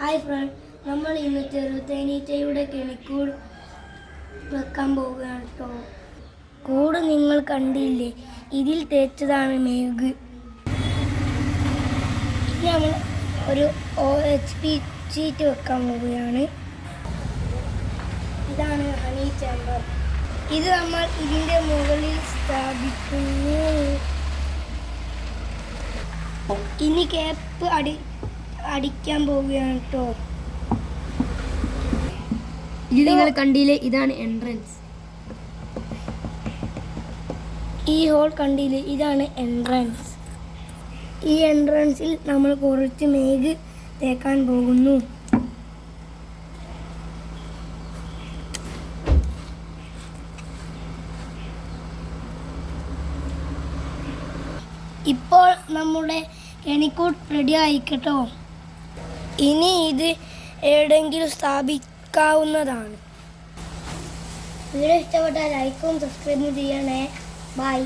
Hi front നമ്മൾ ഇന്ന് ചെറുതേനീച്ചയുടെ കെണിക്കൂട് വെക്കാൻ പോവുകയാണ് കേട്ടോ കൂട് നിങ്ങൾ കണ്ടില്ലേ? ഇതിൽ തേച്ചതാണ് മെഴുക് നമ്മൾ ഒരു ഒ എച്ച് പി ചീറ്റ് വെക്കാൻ പോവുകയാണ്. ഇതാണ് ഹണി ചേമ്പർ ഇത് നമ്മൾ ഇതിന്റെ മുകളിൽ സ്ഥാപിക്കുന്നു. ഇനി കേപ്പ് അടി അടിക്കാൻ പോവുകയാണ് കേട്ടോ. ഇത് നിങ്ങൾ കണ്ടില്ലേ? ഇതാണ് എൻട്രൻസ് ഈ ഹോൾ കണ്ടില്ലേ? ഇതാണ് എൻട്രൻസ് ഈ എൻട്രൻസിൽ നമ്മൾ കുറച്ച് മേഘ് തേക്കാൻ പോകുന്നു. ഇപ്പോൾ നമ്മുടെ കെണിക്കൂട്ട് റെഡി ആയിക്കട്ടോ ഇനി ഇത് എവിടെയെങ്കിലും സ്ഥാപിക്കാവുന്നതാണ്. വീഡിയോ ഇഷ്ടപ്പെട്ടാൽ ലൈക്കും സബ്സ്ക്രൈബും ചെയ്യണേ. ബൈ